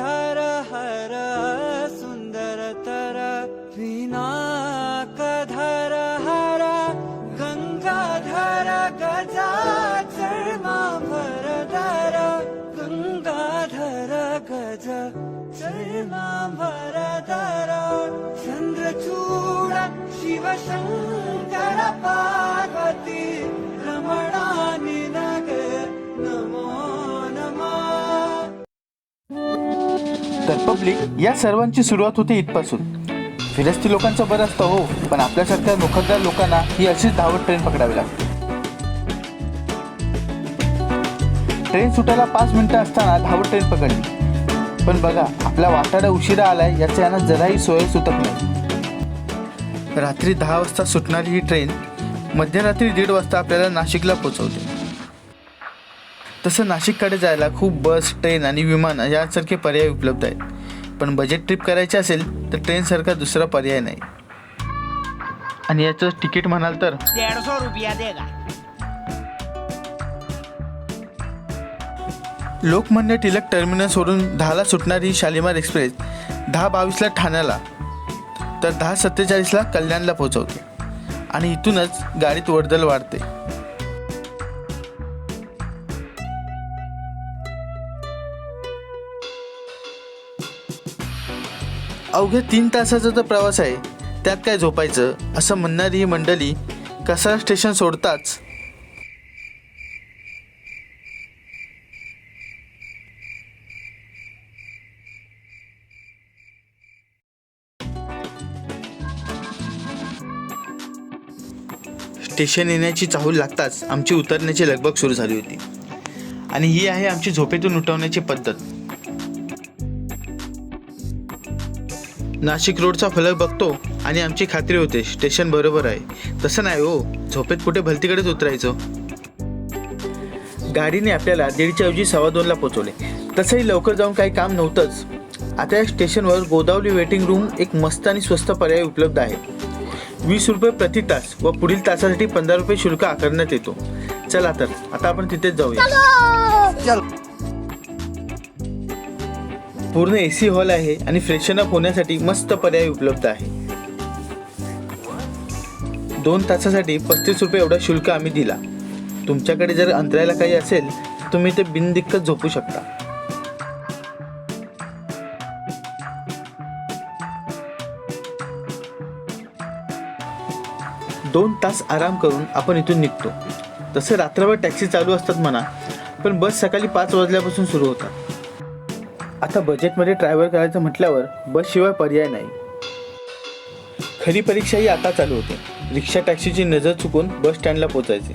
धर हर सुन्दर तर। विना कधर हरा गङ्गा धर गजा चर्मा भर धरा। गङ्गा चर्मा भर चन्द्रचूड शिव शङ्कर पार्वती तर पब्लिक या सर्वांची सुरुवात होते इथपासून. फिरस्ती लोकांचं बरं असतं हो पण आपल्यासारख्या नोकरदार लोकांना ही अशीच धावत ट्रेन पकडावी लागते. ट्रेन सुटायला पाच मिनिटं असताना धावत ट्रेन पकडली. पण बघा आपला वाटाडा उशिरा आलाय याचा यांना जराही सोय सुतक नाही. रात्री दहा वाजता सुटणारी ही ट्रेन मध्यरात्री दीड वाजता आपल्याला नाशिकला पोहोचवते. तसं नाशिककडे जायला खूप बस ट्रेन आणि विमान यासारखे पर्याय उपलब्ध आहेत. पण बजेट ट्रिप करायची असेल तर ट्रेनसारखा दुसरा पर्याय नाही. आणि याचं तिकीट म्हणाल तर? लोकमान्य टिळक टर्मिनसवरून दहाला सुटणारी शालिमार एक्सप्रेस दहा बावीसला ठाण्याला तर दहा सत्तेचाळीसला कल्याणला पोहोचवते. आणि इथूनच गाडीत वर्दळ वाढते. अवघ्या तीन तासाचा तर प्रवास आहे त्यात काय झोपायचं असं म्हणणारी ही मंडळी कसारा स्टेशन सोडताच. स्टेशन येण्याची चाहूल लागताच आमची उतरण्याची लगबग सुरू झाली होती. आणि ही आहे आमची झोपेतून उठवण्याची पद्धत. नाशिक रोडचा फलक बघतो आणि आमची खात्री होते स्टेशन बरोबर आहे. तसं नाही हो झोपेत कुठे भलतीकडेच उतरायचो? गाडीने आपल्याला दीडच्या ऐवजी सव्वा दोनला पोचवले. तसंही लवकर जाऊन काही काम नव्हतंच. आता या स्टेशनवर गोदावरी वेटिंग रूम एक मस्त आणि स्वस्त पर्याय उपलब्ध आहे. वीस रुपये प्रति तास व पुढील तासासाठी पंधरा रुपये शुल्क आकारण्यात येतो. चला तर आता आपण तिथेच जाऊया. पूर्ण ए सी हॉल आहे आणि फ्रेशन अप होण्यासाठी मस्त पर्याय उपलब्ध आहे. दोन तासासाठी पस्तीस रुपये एवढा शुल्क आम्ही दिला. तुमच्याकडे जर अंतरायला काही असेल तर तुम्ही ते बिनदिक्कत झोपू शकता. दोन तास आराम करून आपण इथून निघतो. तसं रात्रभर टॅक्सी चालू असतात म्हणा पण बस सकाळी पाच वाजल्यापासून सुरू होतात. आता बजेटमध्ये ट्रॅव्हल करायचं म्हटल्यावर बसशिवाय पर्याय नाही. खरी परीक्षाही आता चालू होते. रिक्षा टॅक्सीची नजर चुकून बस स्टँडला पोचायची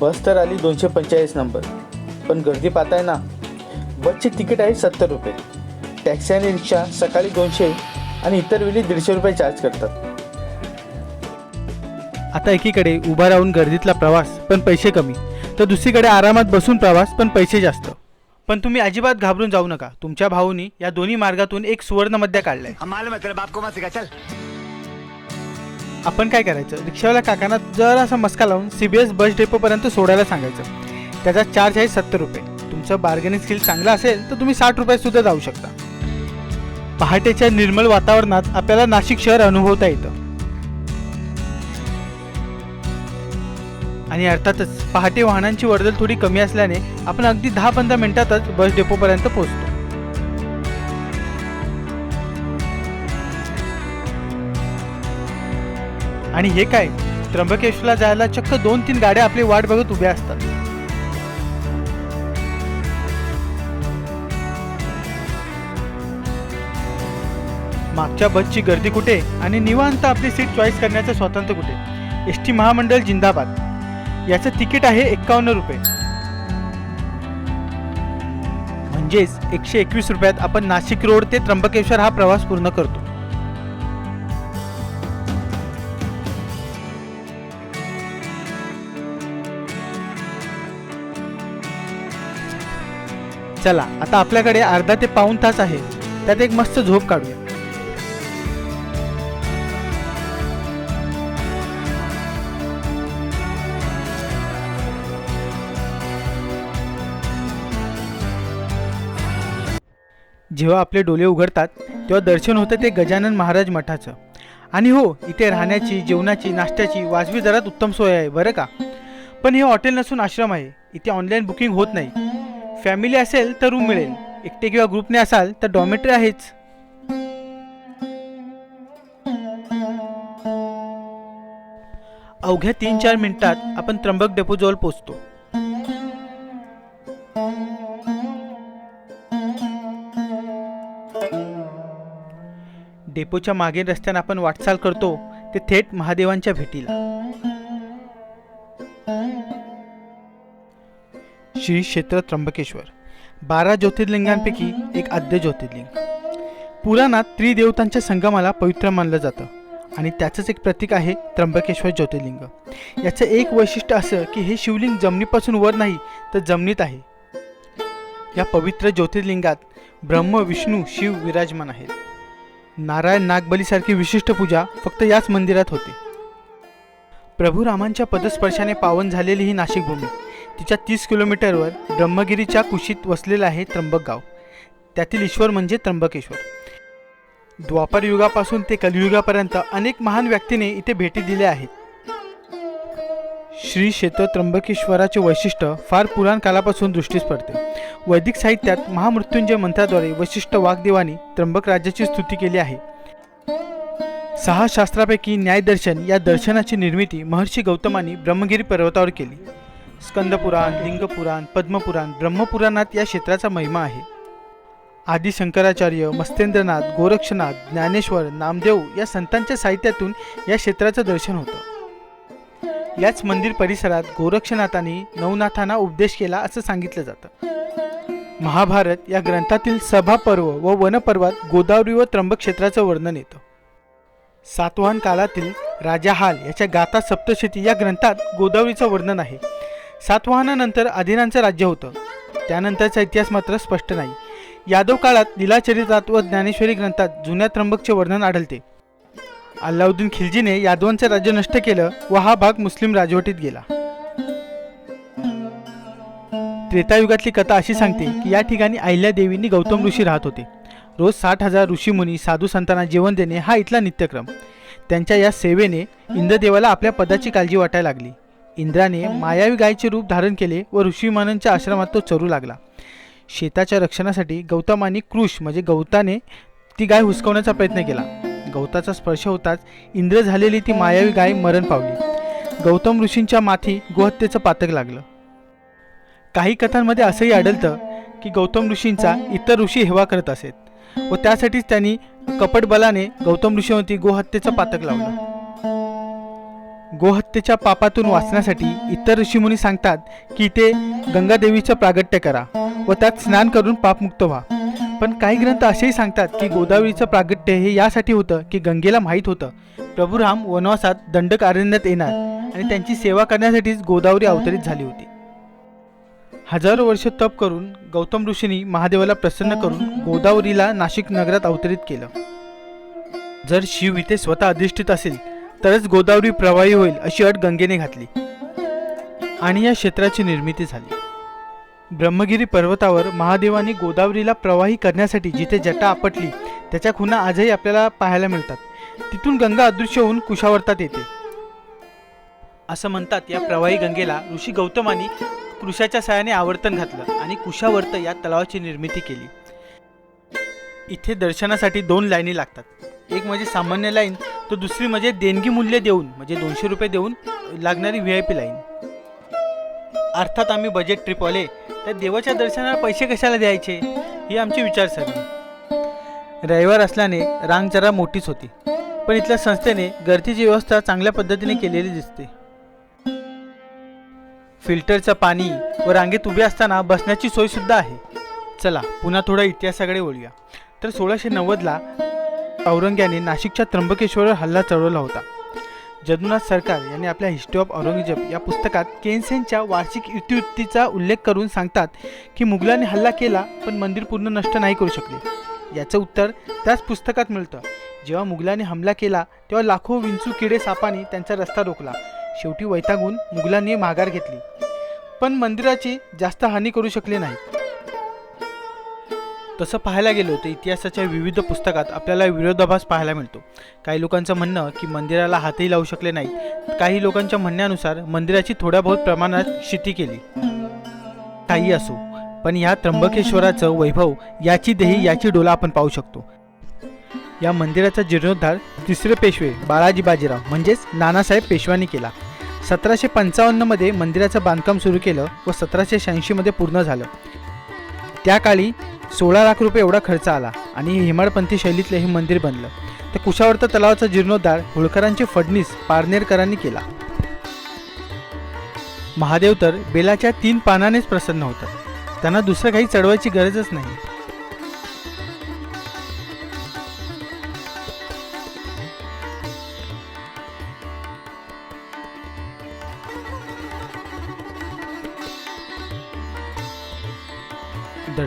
बस तर आली दोनशे पंचेचाळीस नंबर पण गर्दी पाहताय ना बसचे तिकीट आहे सत्तर रुपये. टॅक्सी आणि रिक्षा सकाळी दोनशे आणि इतर वेळी दीडशे रुपये चार्ज करतात. आता एकीकडे उभा राहून गर्दीतला प्रवास पण पैसे कमी. तर दुसरीकडे आरामात बसून प्रवास पण पैसे जास्त. पण तुम्ही अजिबात घाबरून जाऊ नका. तुमच्या भाऊनी या दोन्ही मार्गातून एक सुवर्ण मध्य काढलाय आपण काय करायचं? रिक्षावाल्या काकांना जरासा मस्का लावून सी बी एस बस डेपोपर्यंत सोडायला सांगायचं. त्याचा चार्ज आहे सत्तर रुपये. तुमचं बार्गेनिंग स्किल चांगलं असेल तर तुम्ही साठ रुपये सुद्धा जाऊ शकता. पहाटेच्या निर्मल वातावरणात आपल्याला नाशिक शहर अनुभवता येतं. आणि अर्थातच पहाटे वाहनांची वर्दळ थोडी कमी असल्याने आपण अगदी दहा पंधरा मिनिटातच बस डेपोपर्यंत पोहोचतो. आणि हे काय? त्र्यंबकेश्वरला जायला चक्क दोन तीन गाड्या आपली वाट बघत उभ्या असतात. मागच्या बसची गर्दी कुठे? आणि निवांत आपली सीट चॉईस करण्याचं स्वातंत्र्य कुठे? एस टी महामंडळ जिंदाबाद. याचं तिकीट आहे एक्कावन्न रुपये. म्हणजेच एकशे एकवीस रुपयात आपण नाशिक रोड ते त्र्यंबकेश्वर हा प्रवास पूर्ण करतो. चला आता आपल्याकडे अर्धा ते पाऊण तास आहे. त्यात एक मस्त झोप काढूया. जेव्हा आपले डोले उघडतात तेव्हा दर्शन होतं ते गजानन महाराज मठाचं. आणि हो इथे राहण्याची जेवणाची नाश्त्याची वाजवी दरात उत्तम सोय आहे बरं का? पण हे हॉटेल नसून आश्रम आहे. इथे ऑनलाईन बुकिंग होत नाही. फॅमिली असेल तर रूम मिळेल. एकटे किंवा ग्रुपने असाल तर डॉमेट्री आहेच. अवघ्या तीन चार मिनिटात आपण त्र्यंबक डेपोजवळ पोचतो. डेपोच्या मागे रस्त्याने आपण वाटचाल करतो ते थेट महादेवांच्या भेटीला. श्री क्षेत्र त्र्यंबकेश्वर. बारा ज्योतिर्लिंगांपैकी एक आद्य ज्योतिर्लिंग. पुराणात त्रिदेवतांच्या संगमाला पवित्र मानलं जातं आणि त्याचंच एक प्रतीक आहे त्र्यंबकेश्वर ज्योतिर्लिंग. याचं एक वैशिष्ट्य असं की हे शिवलिंग जमिनीपासून वर नाही तर जमिनीत आहे. या पवित्र ज्योतिर्लिंगात ब्रह्म विष्णू शिव विराजमान आहेत. नारायण नागबलीसारखी विशिष्ट पूजा फक्त याच मंदिरात होते. प्रभू रामांच्या पदस्पर्शाने पावन झालेली ही नाशिक भूमी तिच्या तीस किलोमीटरवर ब्रह्मगिरीच्या कुशीत वसलेलं आहे त्र्यंबक गाव त्यातील ईश्वर म्हणजे त्र्यंबकेश्वर. द्वापर युगापासून ते कलियुगापर्यंत अनेक महान व्यक्तीने इथे भेटी दिल्या आहेत. श्री क्षेत्र त्र्यंबकेश्वराचे वैशिष्ट्य फार पुराण कालापासून दृष्टीस पडते. वैदिक साहित्यात महामृत्युंजय मंत्राद्वारे वशिष्ठ वाग्देवानी त्र्यंबक राज्याची स्तुती केली आहे. सहा शास्त्रापैकी न्यायदर्शन या दर्शनाची निर्मिती महर्षी गौतमानी ब्रह्मगिरी पर्वतावर केली. स्कंदपुराण लिंगपुराण पद्मपुराण ब्रह्मपुराणात या क्षेत्राचा महिमा आहे. आदी शंकराचार्य मस्तेंद्रनाथ गोरक्षनाथ ज्ञानेश्वर नामदेव या संतांच्या साहित्यातून या क्षेत्राचं दर्शन होतं. याच मंदिर परिसरात गोरक्षनाथांनी नवनाथांना उपदेश केला असं सांगितलं जातं. महाभारत या ग्रंथातील सभा पर्व व वनपर्वात गोदावरी व त्र्यंबक क्षेत्राचं वर्णन येतं. सातवाहन काळातील राजा हाल याच्या गाथा सप्तशती या ग्रंथात गोदावरीचं वर्णन आहे. सातवाहनानंतर आदिनांचं राज्य होतं. त्यानंतरचा इतिहास मात्र स्पष्ट नाही. यादव काळात लीलाचरित्रात व ज्ञानेश्वरी ग्रंथात जुन्या त्र्यंबकचे वर्णन आढळते. अल्लाउद्दीन खिलजीने यादवांचे राज्य नष्ट केलं व हा भाग मुस्लिम राजवटीत गेला. त्रेतायुगातली कथा अशी सांगते की या ठिकाणी अहिल्या देवींनी गौतम ऋषी राहत होते. रोज साठ हजार ऋषीमुनी साधू संतांना जेवण देणे हा इथला नित्यक्रम. त्यांच्या या सेवेने इंद्रदेवाला आपल्या पदाची काळजी वाटायला लागली. इंद्राने मायावी गायचे रूप धारण केले व ऋषीमानांच्या आश्रमात तो चरू लागला. शेताच्या रक्षणासाठी गौतमाने कृष म्हणजे गौताने ती गाय हुसकवण्याचा प्रयत्न केला. गवताचा स्पर्श होताच इंद्र झालेली ती मायावी गाय मरण पावली. गौतम ऋषींच्या माथी गोहत्येचं पातक लागलं. काही कथांमध्ये असंही आढळतं की गौतम ऋषींचा इतर ऋषी हेवा करत असेत व त्यासाठीच त्यांनी कपटबलाने गौतम ऋषीवरती गोहत्येचं पातक लावलं. गोहत्येच्या पापातून वाचण्यासाठी इतर ऋषीमुनी सांगतात की ते गंगादेवीचं प्रागट्य करा व त्यात स्नान करून पापमुक्त व्हा. पण काही ग्रंथ असेही सांगतात की गोदावरीचं प्रागट्य हे यासाठी होतं की गंगेला माहीत होतं. प्रभू राम वनवासात दंडक अरण्यात येणार आणि त्यांची सेवा करण्यासाठीच गोदावरी अवतरित झाली होती. हजारो वर्ष तप करून गौतम ऋषींनी महादेवाला प्रसन्न करून गोदावरीला नाशिक नगरात अवतरित केलं. जर शिव इथे स्वतः अधिष्ठित असेल तरच गोदावरी प्रवाही होईल अशी अट गंगेने घातली आणि या क्षेत्राची निर्मिती झाली. ब्रह्मगिरी पर्वतावर महादेवाने गोदावरीला प्रवाही करण्यासाठी जिथे जटा आपटली त्याच्या खुणा आजही आपल्याला पाहायला मिळतात. तिथून गंगा अदृश्य होऊन कुशावर्तात येते. असं म्हणतात या प्रवाही गंगेला ऋषी गौतमानी कृशाच्या सहाय्याने आवर्तन घातलं आणि कुशावर्त या तलावाची निर्मिती केली. इथे दर्शनासाठी दोन लाईनी लागतात. एक म्हणजे सामान्य लाईन तर दुसरी म्हणजे देणगी मूल्य देऊन म्हणजे दोनशे रुपये देऊन लागणारी व्ही आय पी लाईन. अर्थात आम्ही बजेट ट्रिपवाले तर देवाच्या दर्शनाला पैसे कशाला द्यायचे? ही आमची विचारसरणी. रविवार असल्याने रांग जरा मोठीच होती. पण इथल्या संस्थेने गर्दीची व्यवस्था चांगल्या पद्धतीने केलेली दिसते. फिल्टरचं पाणी व रांगेत उभे असताना बसण्याची सोयसुद्धा आहे. चला पुन्हा थोडा इतिहासाकडे वळूया. तर सोळाशे नव्वदला औरंग्याने नाशिकच्या त्र्यंबकेश्वरवर हल्ला चढवला होता. जदुनाथ सरकार यांनी आपल्या हिस्ट्री ऑफ औरंगजेब या पुस्तकात केनसेनच्या वार्षिक इतिवृत्तीचा उल्लेख करून सांगतात की मुघलांनी हल्ला केला पण मंदिर पूर्ण नष्ट नाही करू शकले. याचं उत्तर त्याच पुस्तकात मिळतं. जेव्हा मुघलांनी हमला केला तेव्हा लाखो विंचू किडे सापाने त्यांचा रस्ता रोखला. शेवटी वैतागून मुघलांनी माघार घेतली. पण मंदिराची जास्त हानी करू शकले नाही तसं पाहायला गेलो तर इतिहासाच्या विविध पुस्तकात आपल्याला विरोधाभास पाहायला मिळतो. काही लोकांचं म्हणणं की मंदिराला हातही लावू शकले नाहीत. काही लोकांच्या म्हणण्यानुसार मंदिराची थोड्या बहुत प्रमाणात शिती केली. काही असो पण या त्र्यंबकेश्वराचं वैभव याची देही याची डोला आपण पाहू शकतो. या मंदिराचा जीर्णोद्धार तिसरे पेशवे बाळाजी बाजीराव म्हणजेच नानासाहेब पेशव्यांनी केला. सतराशे पंचावन्नमध्ये मंदिराचं बांधकाम सुरू केलं व सतराशे शहाऐंशीमध्ये पूर्ण झालं. त्या काळी सोळा लाख रुपये एवढा खर्च आला आणि हिमाडपंथी शैलीतलं हे मंदिर बनलं. तर कुशावर्त तलावाचा जीर्णोद्धार होळकरांचे फडणीस पारनेरकरांनी केला. महादेव तर बेलाच्या तीन पानानेच प्रसन्न होतात. त्यांना दुसरं काही चढवायची गरजच नाही.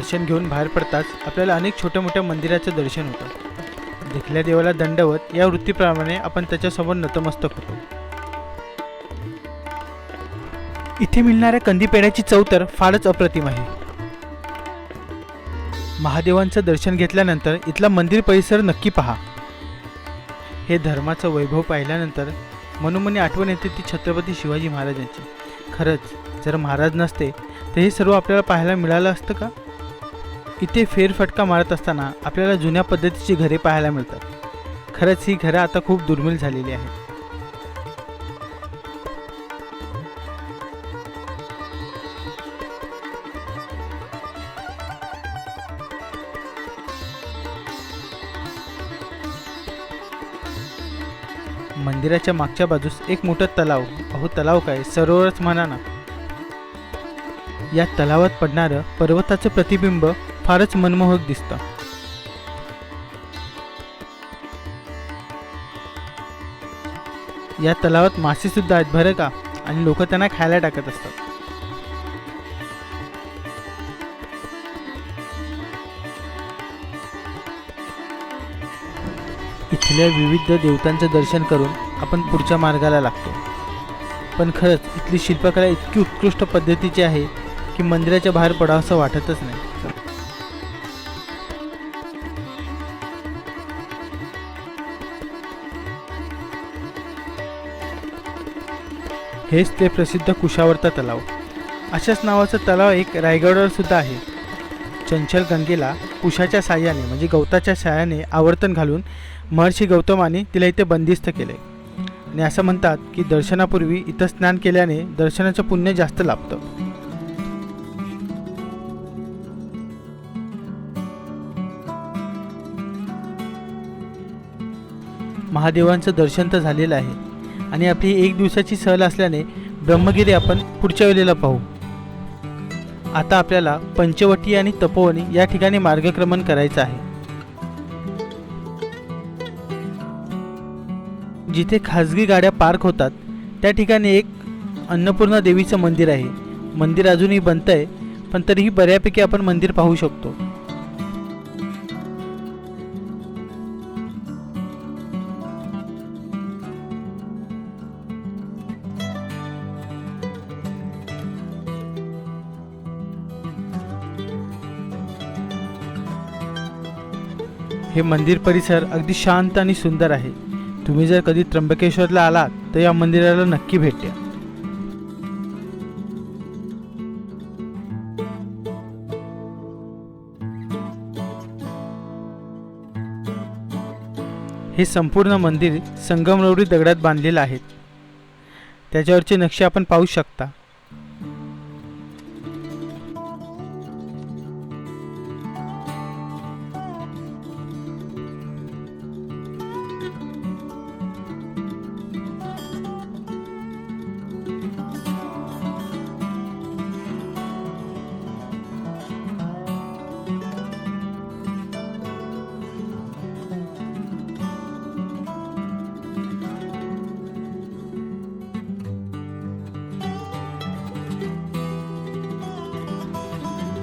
दर्शन घेऊन बाहेर पडताच आपल्याला अनेक छोट्या मोठ्या मंदिराचं दर्शन होतं. देखल्या देवाला दंडवत या वृत्तीप्रमाणे आपण त्याच्यासमोर नतमस्तक होतो. इथे मिळणाऱ्या कंदी पेढ्याची चव तर फारच अप्रतिम आहे. महादेवांचं दर्शन घेतल्यानंतर इथला मंदिर परिसर नक्की पहा. हे धर्माचं वैभव पाहिल्यानंतर मनोमनी आठवण येते ती छत्रपती शिवाजी महाराजांची. खरंच जर महाराज नसते तर हे सर्व आपल्याला पाहायला मिळालं असतं का? इथे फेरफटका मारत असताना आपल्याला जुन्या पद्धतीची घरे पाहायला मिळतात. खरंच ही घरं आता खूप दुर्मिळ झालेली आहेत. मंदिराच्या मागच्या बाजूस एक मोठं तलाव अहो तलाव काय? सरोवरच म्हणा ना. या तलावात पडणारं पर्वताचं प्रतिबिंब फारच मनमोहक दिसतं. या तलावात मासे सुद्धा आहेत बरं का? आणि लोक त्यांना खायला टाकत असतात. इथल्या विविध देवतांचं दर्शन करून आपण पुढच्या मार्गाला लागतो. पण खरंच इथली शिल्पकला इतकी उत्कृष्ट पद्धतीची आहे की मंदिराच्या बाहेर पडावं असं वाटतच नाही. हेच ते प्रसिद्ध कुशावर्ता तलाव. अशाच नावाचं तलाव एक रायगडवर सुद्धा आहे. चंचल गंगेला कुशाच्या साह्याने म्हणजे गवताच्या साह्याने आवर्तन घालून महर्षी गौतमाने तिला इथे बंदिस्त केले. आणि असं म्हणतात की दर्शनापूर्वी इथं स्नान केल्याने दर्शनाचं पुण्य जास्त लाभतं. महादेवांचं दर्शन तर झालेलं आहे. आणि आपली एक दिवसाची सहल असल्याने ब्रह्मगिरी आपण पुढच्या वेळेला पाहू. आता आपल्याला पंचवटी आणि तपोवनी या ठिकाणी मार्गक्रमण करायचं आहे. जिथे खाजगी गाड्या पार्क होतात त्या ठिकाणी एक अन्नपूर्णा देवीचं मंदिर आहे. मंदिर अजूनही बनतं आहे पण तरीही बऱ्यापैकी आपण मंदिर पाहू शकतो. हे मंदिर परिसर अगदी शांत आणि सुंदर आहे. तुम्ही जर कधी त्र्यंबकेश्वरला आलात तर या मंदिराला नक्की भेट द्या. हे संपूर्ण मंदिर संगमरवरी दगडात बांधलेलं आहे. त्याच्यावरचे नक्षे आपण पाहू शकता.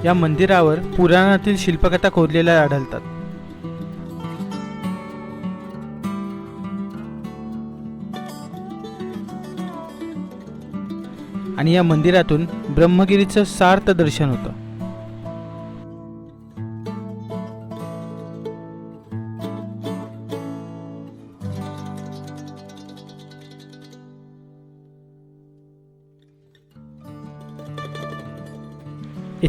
या मंदिरावर पुराणातील शिल्पकथा खोदलेल्या आढळतात. आणि या मंदिरातून ब्रह्मगिरीचं सार्थ दर्शन होतं.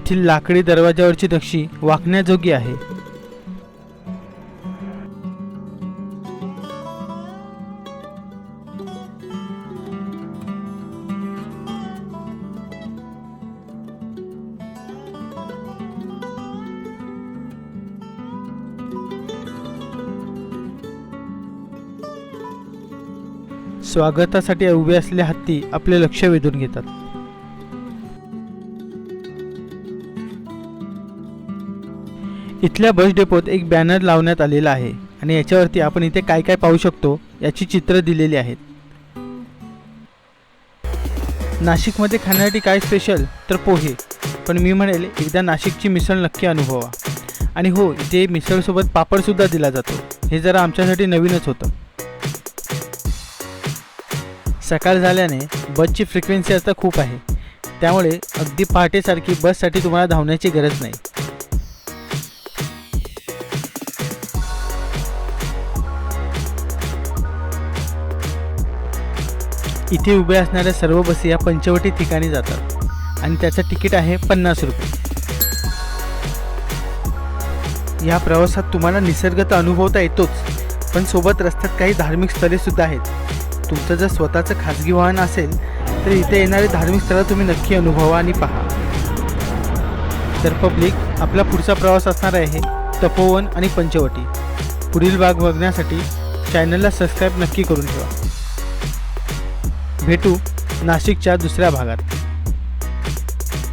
येथील लाकडी दरवाजावरची नक्षी वाकण्याजोगी आहे. स्वागतासाठी उभे असलेले हत्ती आपले लक्ष वेधून घेतात. इथल्या बस डेपोत एक बॅनर लावण्यात आलेला आहे आणि याच्यावरती आपण इथे काय काय पाहू शकतो याची चित्र दिलेली आहेत. नाशिकमध्ये खाण्यासाठी काय स्पेशल तर पोहे. पण मी म्हणेल एकदा नाशिकची मिसळ नक्की अनुभवा. आणि हो इथे मिसळसोबत पापडसुद्धा दिला जातो. हे जरा आमच्यासाठी नवीनच होतं. सकाळ झाल्याने बसची फ्रिक्वेन्सी आता खूप आहे. त्यामुळे अगदी पहाटेसारखी बससाठी तुम्हाला धावण्याची गरज नाही. इथे उभे असणाऱ्या सर्व बसी या पंचवटी ठिकाणी जातात. आणि त्याचं तिकीट आहे पन्नास रुपये. या प्रवासात तुम्हाला निसर्ग तर अनुभवता येतोच पण सोबत रस्त्यात काही धार्मिक स्थळे सुद्धा आहेत. तुमचं जर स्वतःचं खाजगी वाहन असेल तर इथे येणारी धार्मिक स्थळं तुम्ही नक्की अनुभवा आणि पहा. तर पब्लिक आपला पुढचा प्रवास असणार आहे तपोवन आणि पंचवटी. पुढील भाग बघण्यासाठी चॅनलला सबस्क्राईब नक्की करून ठेवा. भेटू नाशिकच्या दुसऱ्या भागात.